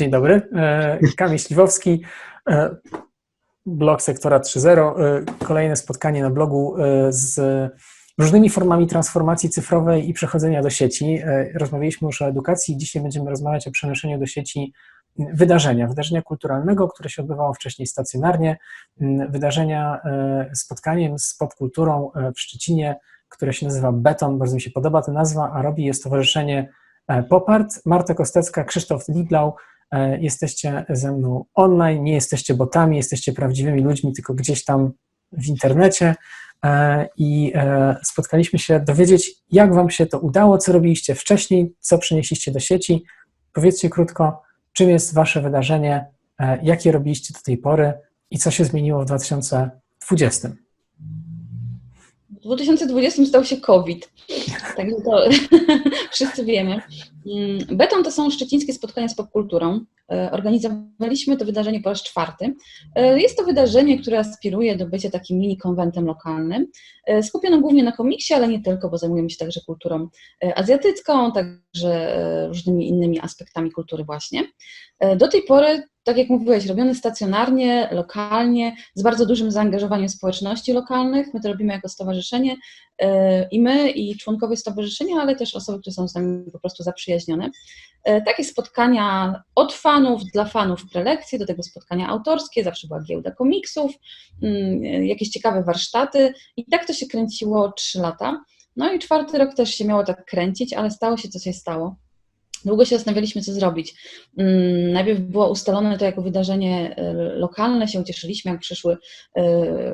Dzień dobry. E, Kamil Śliwowski, e, blog Sektora 3.0. E, kolejne spotkanie na blogu z różnymi formami transformacji cyfrowej i przechodzenia do sieci. Rozmawialiśmy już o edukacji, dzisiaj będziemy rozmawiać o przenoszeniu do sieci wydarzenia, wydarzenia kulturalnego, które się odbywało wcześniej stacjonarnie, wydarzenia spotkaniem z popkulturą w Szczecinie, które się nazywa Beton, bardzo mi się podoba ta nazwa, a robi je Stowarzyszenie Popart. Marta Kostecka, Krzysztof Liblau, E, jesteście ze mną online, nie jesteście botami, jesteście prawdziwymi ludźmi, tylko gdzieś tam w internecie e, i e, spotkaliśmy się dowiedzieć, jak Wam się to udało, co robiliście wcześniej, co przynieśliście do sieci. Powiedzcie krótko, czym jest Wasze wydarzenie, jakie robiliście do tej pory i co się zmieniło w 2020. W 2020 stał się COVID, także to wszyscy wiemy. Mm, Beton to są szczecińskie spotkania z popkulturą. E, organizowaliśmy to wydarzenie po raz czwarty. E, jest to wydarzenie, które aspiruje do bycia takim mini konwentem lokalnym, e, skupionym głównie na komiksie, ale nie tylko, bo zajmujemy się także kulturą azjatycką, także różnymi innymi aspektami kultury właśnie. Do tej pory tak jak mówiłeś, robiony stacjonarnie, lokalnie, z bardzo dużym zaangażowaniem społeczności lokalnych. My to robimy jako stowarzyszenie e, i my, i członkowie stowarzyszenia, ale też osoby, które są z nami po prostu zaprzyjaźnione. E, takie spotkania od fanów, dla fanów prelekcje, do tego spotkania autorskie, zawsze była giełda komiksów, mm, jakieś ciekawe warsztaty i tak to się kręciło trzy lata. No i czwarty rok też się miało tak kręcić, ale stało się, co się stało. Długo się zastanawialiśmy, co zrobić. Mm, najpierw było ustalone to jako wydarzenie e, lokalne, się ucieszyliśmy, jak przyszły e,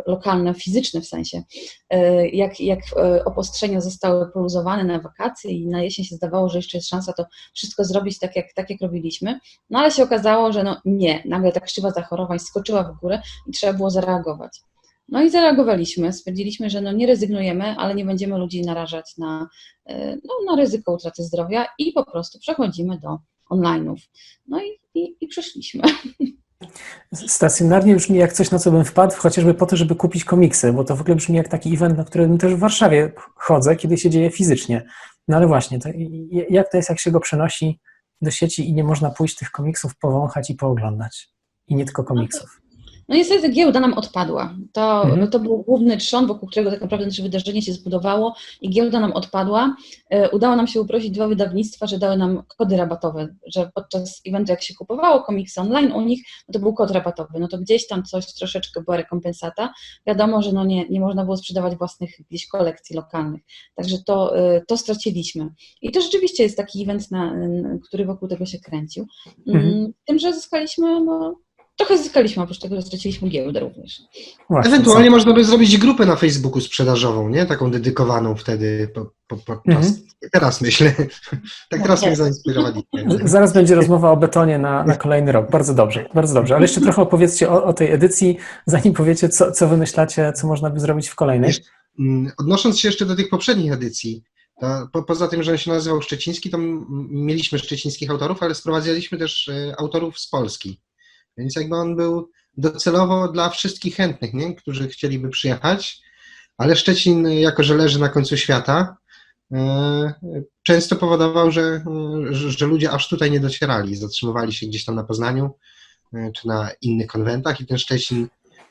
lokalne, fizyczne w sensie, e, jak, jak obostrzenia zostały poluzowane na wakacje i na jesień się zdawało, że jeszcze jest szansa to wszystko zrobić tak, jak, tak jak robiliśmy. No ale się okazało, że no nie, nagle ta krzywa zachorowań skoczyła w górę i trzeba było zareagować. No i zareagowaliśmy, stwierdziliśmy, że no nie rezygnujemy, ale nie będziemy ludzi narażać na, e, no, na ryzyko utraty zdrowia i po prostu przechodzimy do online'ów. No i, i, i przeszliśmy. Stacjonarnie brzmi jak coś, na co bym wpadł, chociażby po to, żeby kupić komiksy, bo to w ogóle brzmi jak taki event, na którym też w Warszawie chodzę, kiedy się dzieje fizycznie. No ale właśnie, to jak to jest, jak się go przenosi do sieci i nie można pójść tych komiksów powąchać i pooglądać? I nie tylko komiksów. No niestety giełda nam odpadła. To, mhm. to był główny trzon, wokół którego tak naprawdę nasze wydarzenie się zbudowało i giełda nam odpadła. E, udało nam się uprosić dwa wydawnictwa, że dały nam kody rabatowe, że podczas eventu jak się kupowało komiksy online u nich, no to był kod rabatowy, no to gdzieś tam coś troszeczkę była rekompensata. Wiadomo, że no nie, nie można było sprzedawać własnych gdzieś kolekcji lokalnych, także to, e, to straciliśmy. I to rzeczywiście jest taki event, na, który wokół tego się kręcił. Mhm. Mm, tym, że zyskaliśmy no, trochę zyskaliśmy, oprócz tego, że straciliśmy giełdę również. Właśnie, Ewentualnie co? można by zrobić grupę na Facebooku sprzedażową, nie? Taką dedykowaną wtedy po, po, po mhm. Teraz myślę. tak teraz mnie zainspirowali. Zaraz będzie rozmowa o betonie na, na kolejny rok. Bardzo dobrze, bardzo dobrze. Ale jeszcze trochę opowiedzcie o, o tej edycji, zanim powiecie, co, co wymyślacie, co można by zrobić w kolejnej. Mm, odnosząc się jeszcze do tych poprzednich edycji, po, poza tym, że on się nazywał Szczeciński, to mieliśmy szczecińskich autorów, ale sprowadzaliśmy też e, autorów z Polski. Więc jakby on był docelowo dla wszystkich chętnych, nie? którzy chcieliby przyjechać, ale Szczecin, jako że leży na końcu świata, e, często powodował, że, że ludzie aż tutaj nie docierali, zatrzymywali się gdzieś tam na Poznaniu e, czy na innych konwentach i ten Szczecin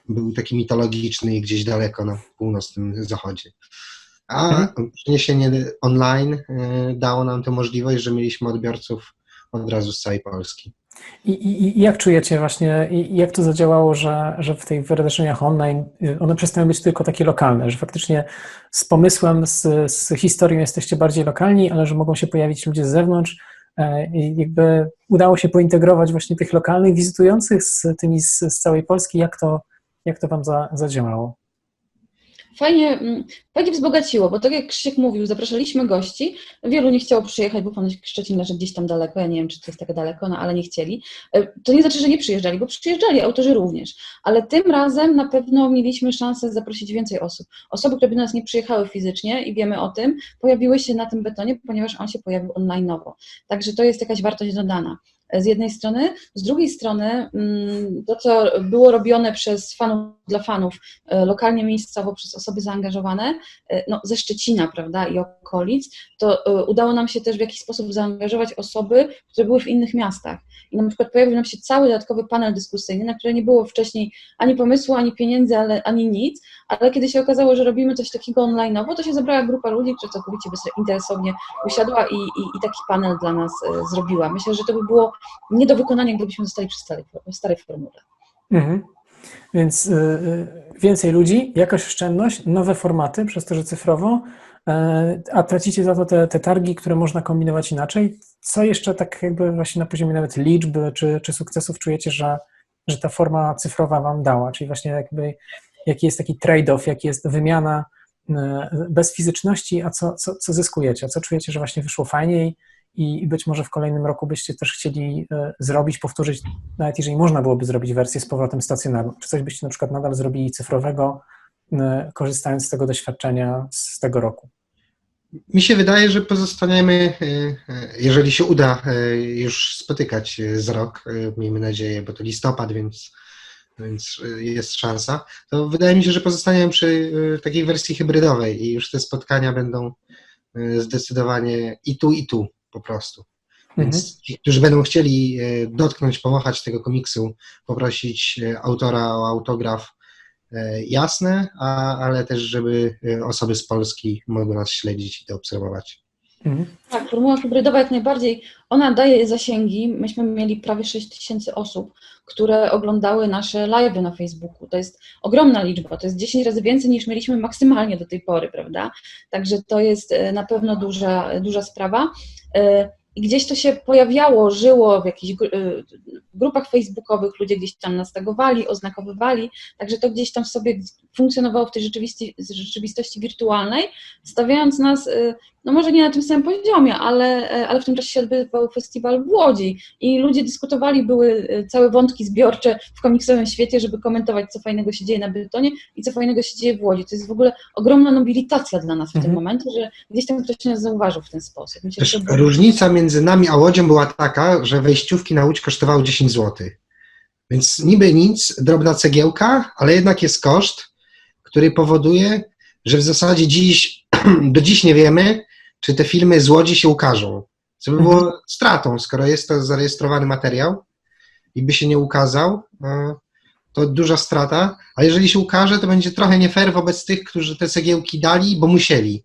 był taki mitologiczny gdzieś daleko na północnym zachodzie. A mhm. przeniesienie online e, dało nam tę możliwość, że mieliśmy odbiorców od razu z całej Polski. I, i, I, jak czujecie właśnie, jak to zadziałało, że, że w tych wydarzeniach online y, one przestają być tylko takie lokalne, że faktycznie z pomysłem, z, z historią jesteście bardziej lokalni, ale że mogą się pojawić ludzie z zewnątrz e, i jakby udało się pointegrować właśnie tych lokalnych wizytujących z tymi z, z całej Polski, jak to, jak to Wam za, zadziałało? Fajnie, mm, fajnie wzbogaciło, bo tak jak Krzysiek mówił, zapraszaliśmy gości, wielu nie chciało przyjechać, bo ponoć Szczecin leży gdzieś tam daleko, ja nie wiem, czy to jest tak daleko, no ale nie chcieli. E, to nie znaczy, że nie przyjeżdżali, bo przyjeżdżali, autorzy również, ale tym razem na pewno mieliśmy szansę zaprosić więcej osób. Osoby, które by nas nie przyjechały fizycznie i wiemy o tym, pojawiły się na tym betonie, ponieważ on się pojawił online'owo. Także to jest jakaś wartość dodana. Z jednej strony. Z drugiej strony mm, to, co było robione przez fanów, dla fanów e, lokalnie, miejscowo, przez osoby zaangażowane, e, no, ze Szczecina, prawda, i okolic, to e, udało nam się też w jakiś sposób zaangażować osoby, które były w innych miastach. I na przykład pojawił nam się cały dodatkowy panel dyskusyjny, na który nie było wcześniej ani pomysłu, ani pieniędzy, ale, ani nic, ale kiedy się okazało, że robimy coś takiego online'owo, to się zebrała grupa ludzi, która całkowicie interesownie usiadła i, i, i taki panel dla nas zrobiła. Myślę, że to by było nie do wykonania, gdybyśmy zostali przy starej, starej formule. Mhm. Więc y, y, więcej ludzi, jakaś oszczędność, nowe formaty, przez to, że cyfrowo, y, a tracicie za to te, te targi, które można kombinować inaczej. Co jeszcze tak jakby właśnie na poziomie nawet liczby czy, czy sukcesów czujecie, że, że ta forma cyfrowa wam dała? Czyli właśnie jakby jaki jest taki trade-off, jaki jest wymiana bez fizyczności, a co, co, co zyskujecie? Co czujecie, że właśnie wyszło fajniej i być może w kolejnym roku byście też chcieli zrobić, powtórzyć, nawet jeżeli można byłoby zrobić wersję z powrotem stacjonarną? Czy coś byście na przykład nadal zrobili cyfrowego, korzystając z tego doświadczenia z tego roku? Mi się wydaje, że pozostaniemy, jeżeli się uda już spotykać z rok, miejmy nadzieję, bo to listopad, więc więc jest szansa, to wydaje mi się, że pozostaniemy przy takiej wersji hybrydowej i już te spotkania będą zdecydowanie i tu, i tu po prostu. Więc mhm. ci, którzy będą chcieli dotknąć, pomachać tego komiksu, poprosić autora o autograf, jasne, a, ale też, żeby osoby z Polski mogły nas śledzić i to obserwować. Mhm. Tak, formuła hybrydowa jak najbardziej, ona daje zasięgi. Myśmy mieli prawie 6 tysięcy osób, które oglądały nasze live'y na Facebooku. To jest ogromna liczba, to jest 10 razy więcej niż mieliśmy maksymalnie do tej pory, prawda? Także to jest na pewno duża, duża sprawa i gdzieś to się pojawiało, żyło w jakichś grupach facebookowych, ludzie gdzieś tam nas tagowali, oznakowywali, także to gdzieś tam sobie funkcjonowało w tej rzeczywistości, rzeczywistości wirtualnej, stawiając nas, no może nie na tym samym poziomie, ale, y, ale w tym czasie się odbywał festiwal w Łodzi i ludzie dyskutowali, były całe wątki zbiorcze w komiksowym świecie, żeby komentować, co fajnego się dzieje na Bytonie i co fajnego się dzieje w Łodzi. To jest w ogóle ogromna nobilitacja dla nas w mhm. tym momencie, że gdzieś tam ktoś nas zauważył w ten sposób. Myślę, Też było... różnica między nami a Łodzią była taka, że wejściówki na Łódź kosztowały 10 zł. Więc niby nic, drobna cegiełka, ale jednak jest koszt, który powoduje, że w zasadzie dziś, do dziś nie wiemy, czy te filmy z Łodzi się ukażą. Co by było mhm. stratą, skoro jest to zarejestrowany materiał i by się nie ukazał, e, to duża strata, a jeżeli się ukaże, to będzie trochę nie fair wobec tych, którzy te cegiełki dali, bo musieli.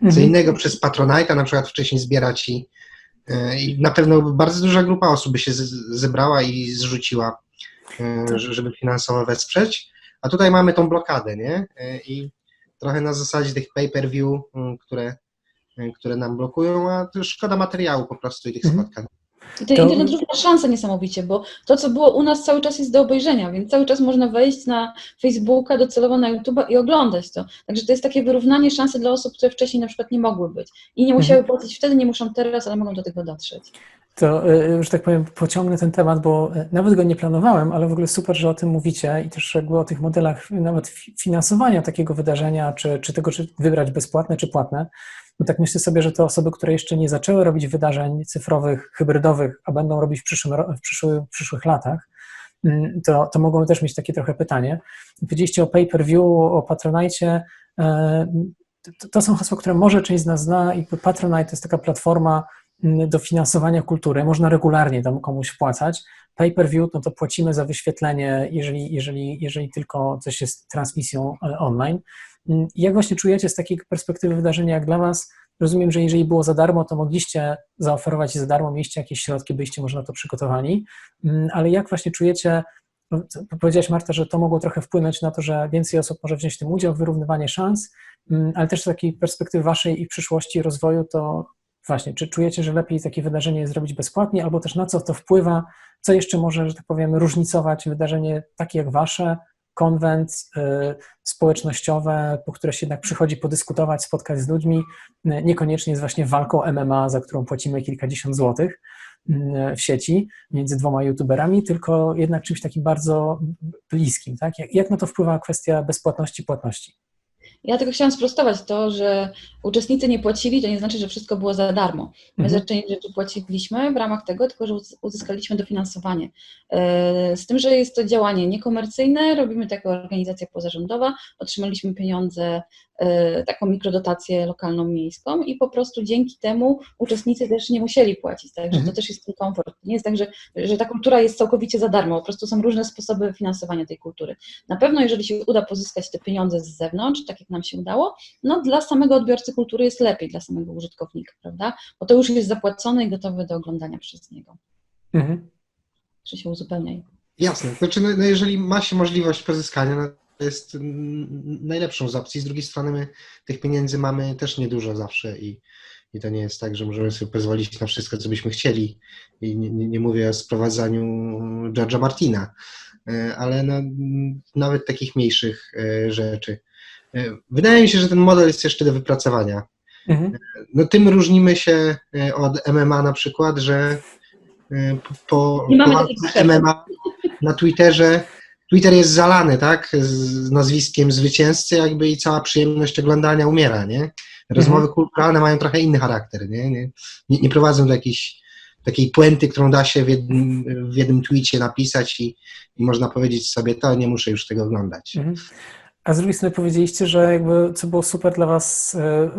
Co mhm. innego przez Patronite'a na przykład wcześniej zbierać i, e, i na pewno bardzo duża grupa osób by się zebrała i zrzuciła, e, tak. żeby finansowo wesprzeć. A tutaj mamy tą blokadę, nie? I trochę na zasadzie tych pay-per-view, mm, które, które nam blokują, a to szkoda materiału po prostu i tych mhm. spotkań. I ten to... internet równa szansa niesamowicie, bo to, co było u nas cały czas jest do obejrzenia, więc cały czas można wejść na Facebooka, docelowo na YouTube i oglądać to. Także to jest takie wyrównanie szansy dla osób, które wcześniej na przykład nie mogły być i nie musiały mhm. płacić wtedy, nie muszą teraz, ale mogą do tego dotrzeć. To, e, że tak powiem, pociągnę ten temat, bo nawet go nie planowałem, ale w ogóle super, że o tym mówicie i też jakby o tych modelach nawet finansowania takiego wydarzenia, czy, czy tego, czy wybrać bezpłatne, czy płatne. No tak myślę sobie, że te osoby, które jeszcze nie zaczęły robić wydarzeń cyfrowych, hybrydowych, a będą robić w, przyszłym, w, przyszły, w przyszłych latach, mm, to, to mogą też mieć takie trochę pytanie. Powiedzieliście o pay-per-view, o Patronite. E, to, to są hasła, które może część z nas zna i Patronite to jest taka platforma mm, do finansowania kultury. Można regularnie tam komuś wpłacać. Pay-per-view, no to płacimy za wyświetlenie, jeżeli, jeżeli, jeżeli tylko coś jest transmisją e, online. Mm, jak właśnie czujecie z takiej perspektywy wydarzenia jak dla Was? Rozumiem, że jeżeli było za darmo, to mogliście zaoferować za darmo, mieliście jakieś środki, byliście może na to przygotowani, mm, ale jak właśnie czujecie, no, powiedziałaś Marta, że to mogło trochę wpłynąć na to, że więcej osób może wziąć w tym udział, wyrównywanie szans, mm, ale też z takiej perspektywy Waszej i przyszłości rozwoju, to właśnie, czy czujecie, że lepiej takie wydarzenie zrobić bezpłatnie, albo też na co to wpływa, co jeszcze może, że tak powiem, różnicować wydarzenie takie jak Wasze konwent y, społecznościowe, po które się jednak przychodzi podyskutować, spotkać z ludźmi, y, niekoniecznie jest właśnie walką MMA, za którą płacimy kilkadziesiąt złotych y, w sieci między dwoma youtuberami, tylko jednak czymś takim bardzo bliskim. Tak? Jak, jak na to wpływa kwestia bezpłatności, płatności? Ja tylko chciałam sprostować to, że uczestnicy nie płacili, to nie znaczy, że wszystko było za darmo. My Mhm. za część rzeczy płaciliśmy w ramach tego, tylko że uz- uzyskaliśmy dofinansowanie. E, Z tym, że jest to działanie niekomercyjne, robimy to jako organizacja pozarządowa, otrzymaliśmy pieniądze, taką mikrodotację lokalną, miejską i po prostu dzięki temu uczestnicy też nie musieli płacić, także Mhm. to też jest ten komfort. Nie jest tak, że, że ta kultura jest całkowicie za darmo, po prostu są różne sposoby finansowania tej kultury. Na pewno, jeżeli się uda pozyskać te pieniądze z zewnątrz, tak jak nam się udało, no dla samego odbiorcy kultury jest lepiej, dla samego użytkownika, prawda? Bo to już jest zapłacone i gotowe do oglądania przez niego. Mhm. Czy się uzupełniaj? Jasne. Znaczy, no, no jeżeli ma się możliwość pozyskania, no, jest najlepszą z opcji. Z drugiej strony my tych pieniędzy mamy też niedużo zawsze i, i to nie jest tak, że możemy sobie pozwolić na wszystko, co byśmy chcieli. I nie, nie, mówię o sprowadzaniu George'a Martina, e, ale no, nawet takich mniejszych e, rzeczy. E, Wydaje mi się, że ten model jest jeszcze do wypracowania. Mhm. No tym różnimy się od MMA na przykład, że po, po. MMA na Twitterze, Twitter jest zalany, tak, z nazwiskiem zwycięzcy jakby i cała przyjemność oglądania umiera, nie? Rozmowy kulturalne mają trochę inny charakter, nie? Nie, nie, nie prowadzą do jakiejś takiej puenty, którą da się w jednym, w jednym tweetie napisać i, i można powiedzieć sobie, to nie muszę już tego oglądać. Mhm. A z drugiej strony powiedzieliście, że jakby co było super dla Was e,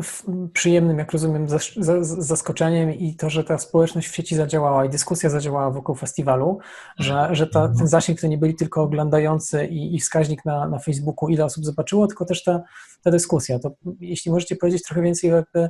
przyjemnym, jak rozumiem, zas- za- za- zaskoczeniem i to, że ta społeczność w sieci zadziałała i dyskusja zadziałała wokół festiwalu, że, że ta, ten zasięg to nie byli tylko oglądający i, i wskaźnik na, na Facebooku, ile osób zobaczyło, tylko też ta, ta dyskusja. To jeśli możecie powiedzieć trochę więcej, jakby,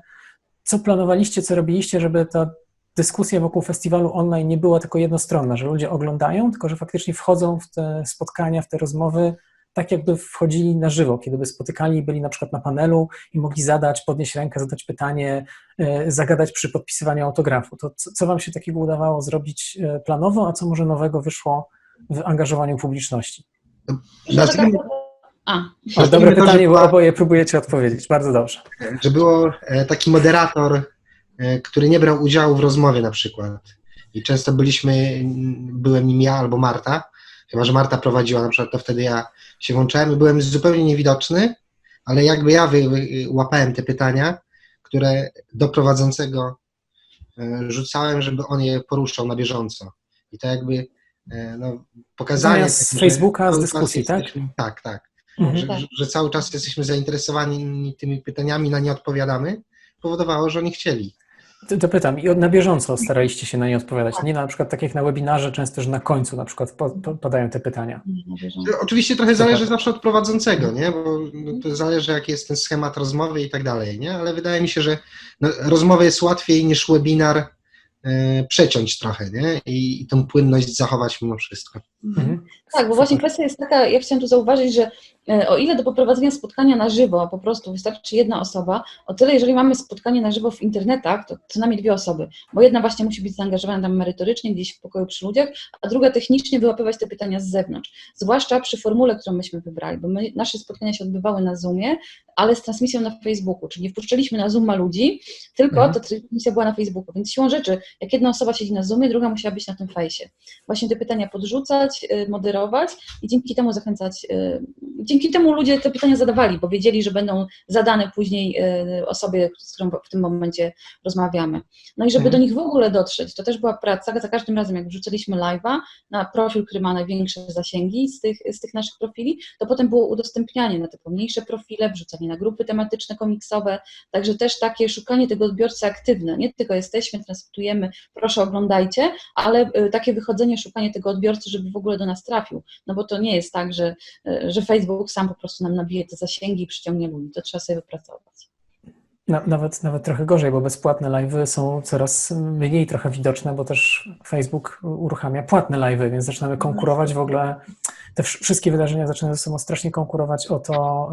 co planowaliście, co robiliście, żeby ta dyskusja wokół festiwalu online nie była tylko jednostronna, że ludzie oglądają, tylko że faktycznie wchodzą w te spotkania, w te rozmowy, tak jakby wchodzili na żywo, kiedy by spotykali byli na przykład na panelu i mogli zadać, podnieść rękę, zadać pytanie, e, zagadać przy podpisywaniu autografu. To co, Wam się takiego udawało zrobić e, planowo, a co może nowego wyszło w angażowaniu publiczności? Nazwijmy, A, dobre to, pytanie, bo była- oboje próbujecie odpowiedzieć. Bardzo dobrze. że było e, taki moderator, który nie brał udziału w rozmowie na przykład. I często byliśmy, byłem nim ja albo Marta, chyba że Marta prowadziła na przykład, to wtedy ja się włączałem i byłem zupełnie niewidoczny, ale jakby ja wy, łapałem te pytania, które do prowadzącego e, rzucałem, żeby on je poruszał na bieżąco. I to jakby e, no, pokazanie... Z Facebooka, z dyskusji, tak? jesteśmy- Tak, tak Mhm. że, że, że cały czas jesteśmy zainteresowani tymi pytaniami, na nie odpowiadamy, powodowało, że oni chcieli. To, to pytam, i na bieżąco staraliście się na nie odpowiadać. Nie na przykład tak jak na webinarze, często, że na końcu na przykład padają te pytania. Oczywiście trochę Super. zależy zawsze od prowadzącego, nie? bo no, to zależy jaki jest ten schemat rozmowy i tak dalej, nie? ale wydaje mi się, że no, rozmowę jest łatwiej niż webinar e, przeciąć trochę nie? I, i tą płynność zachować mimo wszystko. Mhm. Tak, bo właśnie kwestia jest taka, ja chciałam tu zauważyć, że e, o ile do poprowadzenia spotkania na żywo po prostu wystarczy jedna osoba, o tyle jeżeli mamy spotkanie na żywo w internetach, to co najmniej dwie osoby, bo jedna właśnie musi być zaangażowana tam merytorycznie, gdzieś w pokoju przy ludziach, a druga technicznie wyłapywać te pytania z zewnątrz. Zwłaszcza przy formule, którą myśmy wybrali, bo my, nasze spotkania się odbywały na Zoomie, ale z transmisją na Facebooku, czyli nie wpuszczaliśmy na Zooma ludzi, tylko Mhm. ta transmisja była na Facebooku, więc siłą rzeczy, jak jedna osoba siedzi na Zoomie, druga musiała być na tym fejsie. Właśnie te pytania podrzucać, y, moderować i dzięki temu zachęcać, y, dzięki temu ludzie te pytania zadawali, bo wiedzieli, że będą zadane później y, osobie, z którą w tym momencie rozmawiamy. No i żeby Mhm. do nich w ogóle dotrzeć, to też była praca, za każdym razem jak wrzuciliśmy live'a na profil, który ma największe zasięgi z tych, z tych naszych profili, to potem było udostępnianie na te pomniejsze profile, wrzucanie na grupy tematyczne, komiksowe, także też takie szukanie tego odbiorcy aktywne, nie tylko jesteśmy, transmitujemy, proszę oglądajcie, ale takie wychodzenie, szukanie tego odbiorcy, żeby w ogóle do nas trafił, no bo to nie jest tak, że, y, że Facebook sam po prostu nam nabije te zasięgi i przyciągnie ludzi, to trzeba sobie wypracować. Na, nawet, nawet trochę gorzej, bo bezpłatne live'y są coraz mniej trochę widoczne, bo też Facebook uruchamia płatne live'y, więc zaczynamy konkurować w ogóle. Te wsz- wszystkie wydarzenia zaczynają ze sobą strasznie konkurować o to,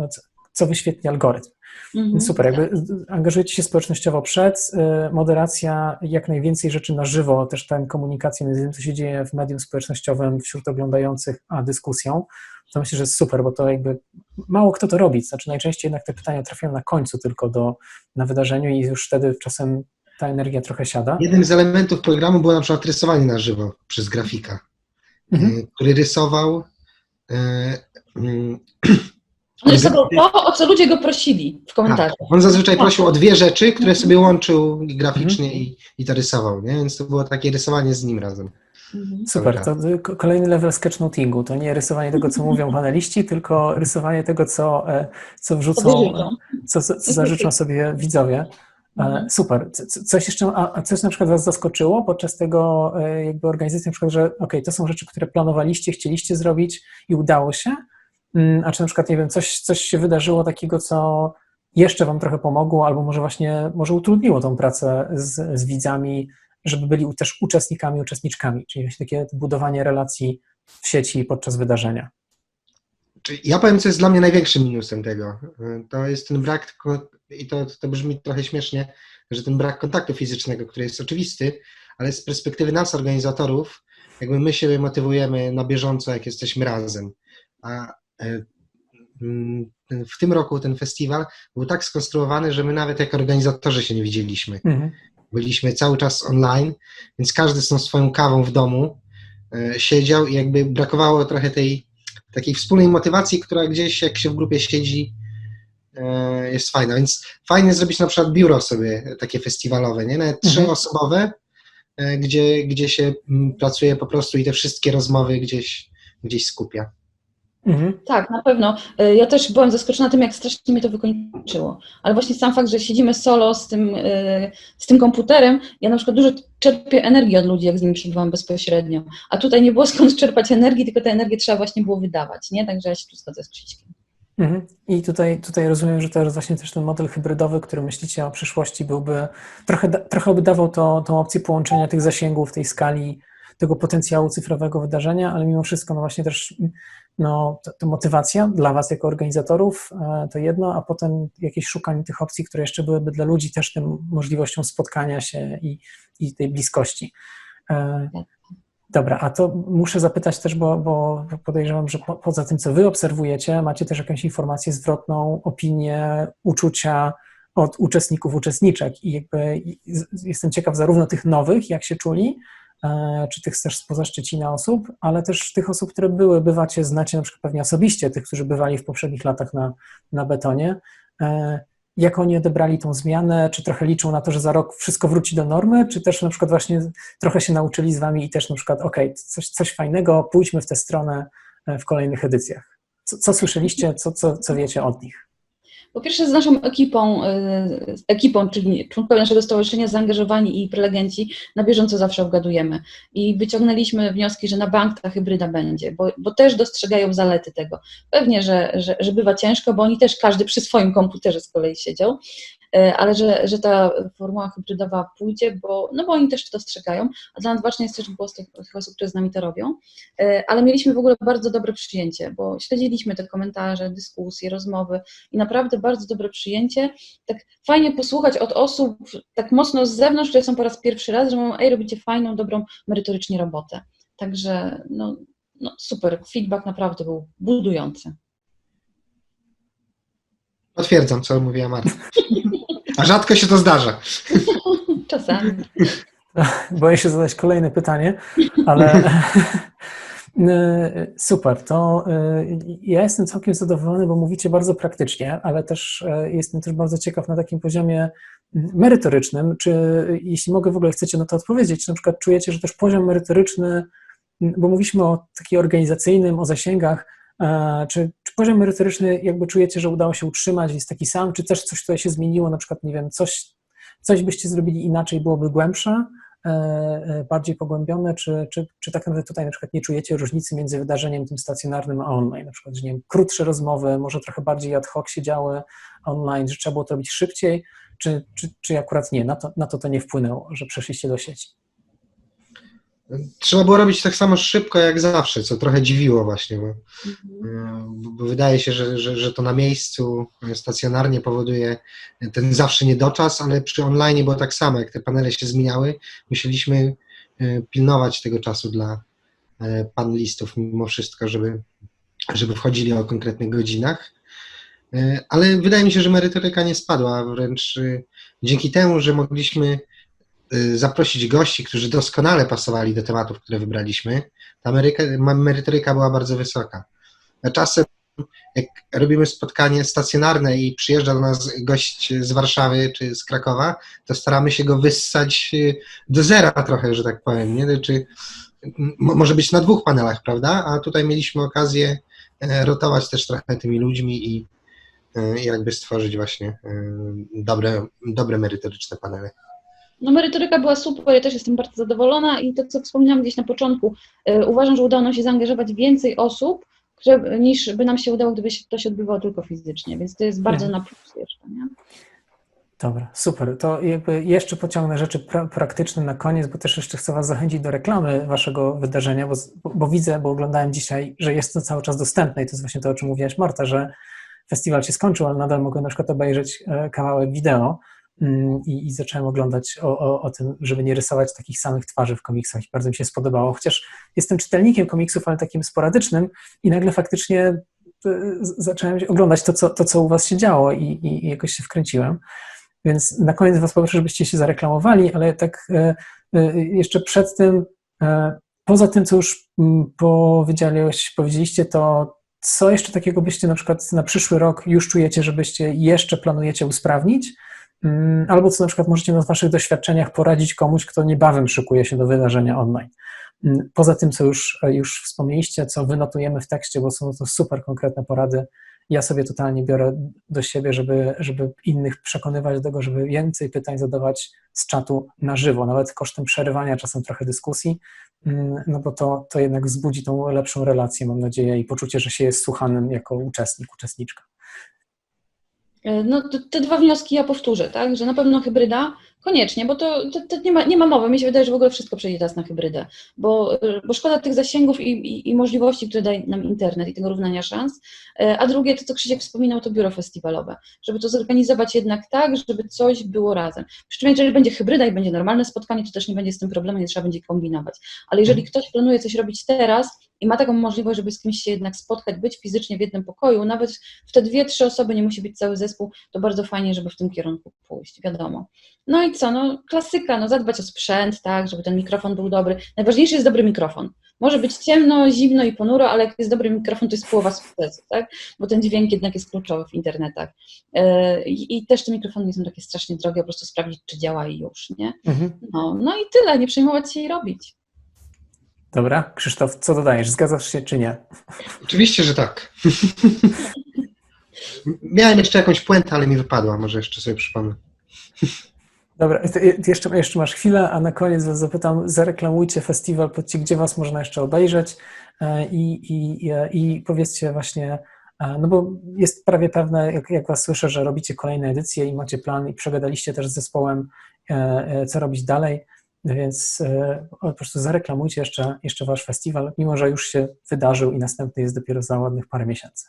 co- wyświetli algorytm. Mhm. Super, jakby angażujecie się społecznościowo przed, y, moderacja, jak najwięcej rzeczy na żywo, też tam komunikacja między tym, co się dzieje w medium społecznościowym wśród oglądających, a dyskusją, to myślę, że jest super, bo to jakby mało kto to robi, znaczy najczęściej jednak te pytania trafiają na końcu tylko do, na wydarzeniu i już wtedy czasem ta energia trochę siada. Jednym z elementów programu było na przykład rysowanie na żywo przez grafika, Mhm. e, który rysował mm, On rysował to, o co ludzie go prosili w komentarzach. Tak, on zazwyczaj prosił o dwie rzeczy, które sobie łączył graficznie i, i to rysował, nie? Więc to było takie rysowanie z nim razem. Mhm. Super, to ko- kolejny level sketchnotingu. To nie rysowanie tego, co mówią paneliści, tylko rysowanie tego, co, e, co wrzucą, co, co, zażyczą sobie widzowie. E, Mhm. Super. Coś jeszcze, a coś na przykład Was zaskoczyło podczas tego e, jakby organizacji, na przykład, że ok, to są rzeczy, które planowaliście, chcieliście zrobić i udało się, a czy na przykład, nie wiem, coś, coś się wydarzyło takiego, co jeszcze Wam trochę pomogło, albo może właśnie, może utrudniło tą pracę z, z widzami, żeby byli też uczestnikami, uczestniczkami, czyli właśnie takie budowanie relacji w sieci podczas wydarzenia. Ja powiem, co jest dla mnie największym minusem tego. To jest ten brak, i to, to brzmi trochę śmiesznie, że ten brak kontaktu fizycznego, który jest oczywisty, ale z perspektywy nas, organizatorów, jakby my się motywujemy na bieżąco, jak jesteśmy razem. A mm, w tym roku ten festiwal był tak skonstruowany, że my nawet jako organizatorzy się nie widzieliśmy. Mhm. Byliśmy cały czas online, więc każdy z tą swoją kawą w domu e, siedział i jakby brakowało trochę tej takiej wspólnej motywacji, która gdzieś jak się w grupie siedzi e, jest fajna, więc fajnie zrobić na przykład biuro sobie takie festiwalowe, nie? Nawet Mhm. trzyosobowe, e, gdzie, gdzie się mm, pracuje po prostu i te wszystkie rozmowy gdzieś, gdzieś skupia. Mhm. Tak, na pewno. Y, Ja też byłam zaskoczona tym, jak strasznie mnie to wykończyło. Ale właśnie sam fakt, że siedzimy solo z tym, y, z tym komputerem, ja na przykład dużo czerpię energii od ludzi, jak z nimi przebywam bezpośrednio. A tutaj nie było skąd czerpać energii, tylko tę energię trzeba właśnie było wydawać, nie? Także ja się tu zgodzę z Krzyśkiem. Mhm. I tutaj, tutaj rozumiem, że jest właśnie też ten model hybrydowy, który myślicie o przyszłości, byłby trochę, trochę by dawał to, tą opcję połączenia tych zasięgów, tej skali, tego potencjału cyfrowego wydarzenia, ale mimo wszystko, no właśnie też no, to, to motywacja dla Was jako organizatorów e, to jedno, a potem jakieś szukanie tych opcji, które jeszcze byłyby dla ludzi też tym możliwością spotkania się i, i tej bliskości. E, Dobra, a to muszę zapytać też, bo, bo podejrzewam, że po, poza tym, co wy obserwujecie, macie też jakąś informację zwrotną, opinię, uczucia od uczestników, uczestniczek i jakby jestem ciekaw zarówno tych nowych, jak się czuli, czy tych też spoza Szczecina osób, ale też tych osób, które były, bywacie, znacie na przykład pewnie osobiście, tych, którzy bywali w poprzednich latach na, na betonie. E, Jak oni odebrali tą zmianę? Czy trochę liczą na to, że za rok wszystko wróci do normy, czy też na przykład właśnie trochę się nauczyli z wami i też na przykład, ok, coś, coś fajnego, pójdźmy w tę stronę e, w kolejnych edycjach. Co, co słyszeliście, co, co, co wiecie od nich? Po pierwsze z naszą ekipą, y, z ekipą, czyli członkowie naszego stowarzyszenia, zaangażowani i prelegenci, na bieżąco zawsze obgadujemy. I wyciągnęliśmy wnioski, że na bank ta hybryda będzie, bo, bo też dostrzegają zalety tego. Pewnie, że, że, że bywa ciężko, bo oni też każdy przy swoim komputerze z kolei siedział, ale że, że ta formuła hybrydowa pójdzie, bo, no bo oni też to dostrzegają, a dla nas ważne jest też głos tych, tych osób, które z nami to robią. Y, Ale mieliśmy w ogóle bardzo dobre przyjęcie, bo śledziliśmy te komentarze, dyskusje, rozmowy i naprawdę bardzo dobre przyjęcie. Tak fajnie posłuchać od osób tak mocno z zewnątrz, które są po raz pierwszy raz, że mówią, ej, robicie fajną, dobrą, merytorycznie robotę. Także no, no super, feedback naprawdę był budujący. Potwierdzam, co mówiła Marta. A rzadko się to zdarza. Czasami. Boję się zadać kolejne pytanie, ale e, super. To e, ja jestem całkiem zadowolony, bo mówicie bardzo praktycznie, ale też e, jestem też bardzo ciekaw na takim poziomie merytorycznym, czy jeśli mogę w ogóle chcecie na to odpowiedzieć, czy na przykład czujecie, że też poziom merytoryczny, bo mówiliśmy o takim organizacyjnym, o zasięgach, czy, czy poziom merytoryczny jakby czujecie, że udało się utrzymać, jest taki sam, czy też coś tutaj się zmieniło, na przykład, nie wiem, coś, coś byście zrobili inaczej, byłoby głębsze, e, e, bardziej pogłębione, czy, czy, czy tak naprawdę tutaj na przykład nie czujecie różnicy między wydarzeniem tym stacjonarnym a online, na przykład, że nie wiem, krótsze rozmowy, może trochę bardziej ad hoc się działy online, że trzeba było to robić szybciej, czy, czy, czy akurat nie, na to, na to to nie wpłynęło, że przeszliście do sieci? Trzeba było robić tak samo szybko jak zawsze, co trochę dziwiło właśnie, bo, bo bo wydaje się, że, że, że to na miejscu stacjonarnie powoduje ten zawsze niedoczas, ale przy online było tak samo, jak te panele się zmieniały, musieliśmy e, pilnować tego czasu dla e, panelistów mimo wszystko, żeby, żeby wchodzili o konkretnych godzinach. E, Ale wydaje mi się, że merytoryka nie spadła, wręcz dzięki temu, że mogliśmy zaprosić gości, którzy doskonale pasowali do tematów, które wybraliśmy, ta merytoryka była bardzo wysoka. A czasem jak robimy spotkanie stacjonarne i przyjeżdża do nas gość z Warszawy czy z Krakowa, to staramy się go wyssać y, do zera trochę, że tak powiem, nie? Czy może być na dwóch panelach, prawda? A tutaj mieliśmy okazję e, rotować też trochę tymi ludźmi i e, jakby stworzyć właśnie e, dobre, dobre merytoryczne panele. No merytoryka była super, ja też jestem bardzo zadowolona i to, co wspomniałam gdzieś na początku, y, uważam, że udało nam się zaangażować więcej osób, które, niż by nam się udało, gdyby się, to się odbywało tylko fizycznie, więc to jest bardzo Mhm. na plus jeszcze, nie? Dobra, super. To jakby jeszcze pociągnę rzeczy pra praktyczne na koniec, bo też jeszcze chcę Was zachęcić do reklamy Waszego wydarzenia, bo, bo, widzę, bo oglądałem dzisiaj, że jest to cały czas dostępne i to jest właśnie to, o czym mówiłaś, Marta, że festiwal się skończył, ale nadal mogę na przykład obejrzeć e, kawałek wideo i, i zacząłem oglądać o, o, o tym, żeby nie rysować takich samych twarzy w komiksach i bardzo mi się spodobało, chociaż jestem czytelnikiem komiksów, ale takim sporadycznym i nagle faktycznie e, zacząłem oglądać to, co, to, co u Was się działo i, i, i jakoś się wkręciłem. Więc na koniec Was poproszę, żebyście się zareklamowali, ale tak e, e, jeszcze przed tym, poza tym, co już mm, powiedzieliście, to co jeszcze takiego byście na przykład na przyszły rok już czujecie, żebyście jeszcze planujecie usprawnić? Mm, Albo co na przykład możecie na Waszych doświadczeniach poradzić komuś, kto niebawem szykuje się do wydarzenia online? Mm, Poza tym, co już, już wspomnieliście, co wynotujemy w tekście, bo są to super konkretne porady, ja sobie totalnie biorę do siebie, żeby, żeby innych przekonywać do tego, żeby więcej pytań zadawać z czatu na żywo, nawet kosztem przerywania czasem trochę dyskusji, mm, no bo to, to jednak wzbudzi tą lepszą relację, mam nadzieję, i poczucie, że się jest słuchanym jako uczestnik, uczestniczka. E, No, te, dwa wnioski ja powtórzę, tak? Że na pewno hybryda koniecznie, bo to, to, to nie, ma, nie ma mowy. Mi się wydaje, że w ogóle wszystko przejdzie teraz na hybrydę, bo, bo szkoda tych zasięgów i, i, i możliwości, które daje nam internet i tego równania szans. E, A drugie, to co Krzysiek wspominał, to biuro festiwalowe, żeby to zorganizować jednak tak, żeby coś było razem. Przy czym jeżeli będzie hybryda i będzie normalne spotkanie, to też nie będzie z tym problemu, nie trzeba będzie kombinować. Ale jeżeli ktoś planuje coś robić teraz i ma taką możliwość, żeby z kimś się jednak spotkać, być fizycznie w jednym pokoju, nawet w te dwie, trzy osoby nie musi być cały zespół, to bardzo fajnie, żeby w tym kierunku pójść, wiadomo. No i co, no klasyka, no zadbać o sprzęt, tak, żeby ten mikrofon był dobry. Najważniejszy jest dobry mikrofon. Może być ciemno, zimno i ponuro, ale jak jest dobry mikrofon, to jest połowa sukcesu, tak? Bo ten dźwięk jednak jest kluczowy w internetach. Yy, I, i też te mikrofony nie są takie strasznie drogie, po prostu sprawdzić, czy działa i już, nie? Mhm. No, no i tyle, nie przejmować się i robić. Dobra, Krzysztof, co dodajesz? Zgadzasz się czy nie? Oczywiście, że tak. Miałem jeszcze jakąś puentę, ale mi wypadła, może jeszcze sobie przypomnę. Dobra, jeszcze, jeszcze masz chwilę, a na koniec Was zapytam, zareklamujcie festiwal, powiedzcie, gdzie Was można jeszcze obejrzeć e, i, i, i, powiedzcie właśnie, e, no bo jest prawie pewne, jak, jak Was słyszę, że robicie kolejne edycje i macie plan i przegadaliście też z zespołem, e, co robić dalej, więc po prostu zareklamujcie jeszcze, jeszcze Wasz festiwal, mimo że już się wydarzył i następny jest dopiero za ładnych parę miesięcy.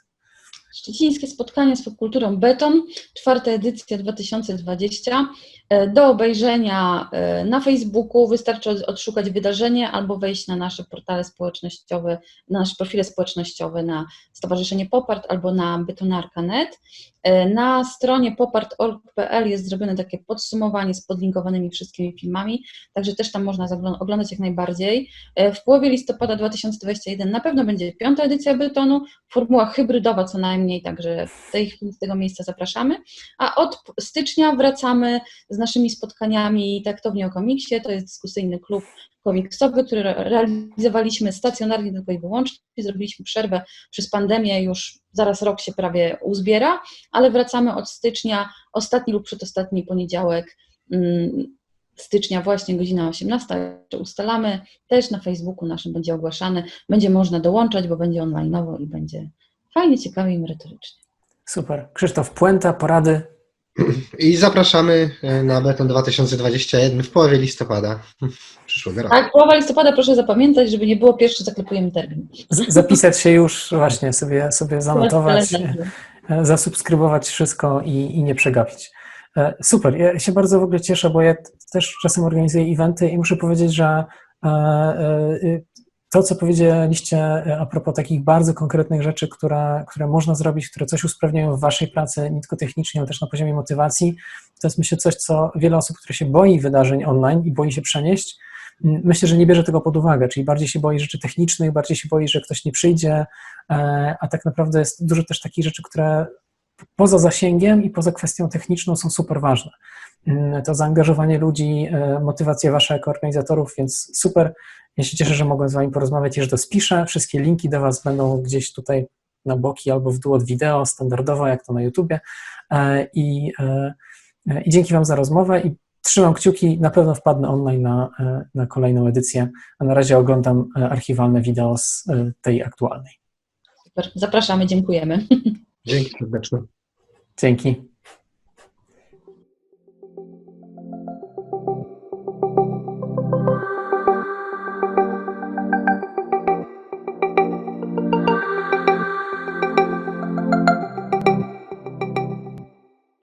Szczecińskie spotkanie z popkulturą Beton, czwarta edycja 2020. E, Do obejrzenia e, na Facebooku wystarczy od- odszukać wydarzenie albo wejść na nasze portale społecznościowe, na nasze profile społecznościowe na Stowarzyszenie Popart albo na betonarka.net. E, Na stronie popart.org.pl jest zrobione takie podsumowanie z podlinkowanymi wszystkimi filmami, także też tam można oglądać jak najbardziej. W połowie listopada 2021 na pewno będzie piąta edycja Betonu, formuła hybrydowa co najmniej, także w tej chwili z tego miejsca zapraszamy. A od stycznia wracamy z naszymi spotkaniami taktownie o komiksie. To jest dyskusyjny klub komiksowy, który re- realizowaliśmy stacjonarnie tylko i wyłącznie. Zrobiliśmy przerwę przez pandemię, już zaraz rok się prawie uzbiera, ale wracamy od stycznia, ostatni lub przedostatni poniedziałek mm, stycznia, właśnie godzina 18. Ustalamy też na Facebooku naszym będzie ogłaszany. Będzie można dołączać, bo będzie online'owo i będzie fajnie, ciekawie i merytorycznie. Super. Krzysztof, puenta, porady, I zapraszamy e, na Beton 2021 w połowie listopada przyszłego roku. Tak, połowa listopada proszę zapamiętać, żeby nie było pierwszy, zaklepujemy termin. Z- zapisać się już, właśnie sobie, sobie zanotować, Kalendarzu. e, zasubskrybować wszystko i, i nie przegapić. E, Super, ja się bardzo w ogóle cieszę, bo ja też czasem organizuję eventy i muszę powiedzieć, że to, co powiedzieliście e, a propos takich bardzo konkretnych rzeczy, które, które można zrobić, które coś usprawniają w waszej pracy, nie tylko technicznie, ale też na poziomie motywacji, to jest myślę coś, co wiele osób, które się boi wydarzeń online i boi się przenieść, myślę, że nie bierze tego pod uwagę, czyli bardziej się boi rzeczy technicznych, bardziej się boi, że ktoś nie przyjdzie, e, a tak naprawdę jest dużo też takich rzeczy, które poza zasięgiem i poza kwestią techniczną są super ważne. Mm, To zaangażowanie ludzi, e, motywacja wasza jako organizatorów, więc super. Ja się cieszę, że mogłem z wami porozmawiać że to spiszę. Wszystkie linki do was będą gdzieś tutaj na boki albo w dół od wideo, standardowo jak to na YouTubie. E, I, I dzięki wam za rozmowę i trzymam kciuki, na pewno wpadnę online na, na kolejną edycję, a na razie oglądam archiwalne wideo z tej aktualnej. Zapraszamy, dziękujemy. Dzięki serdeczne. Dzięki.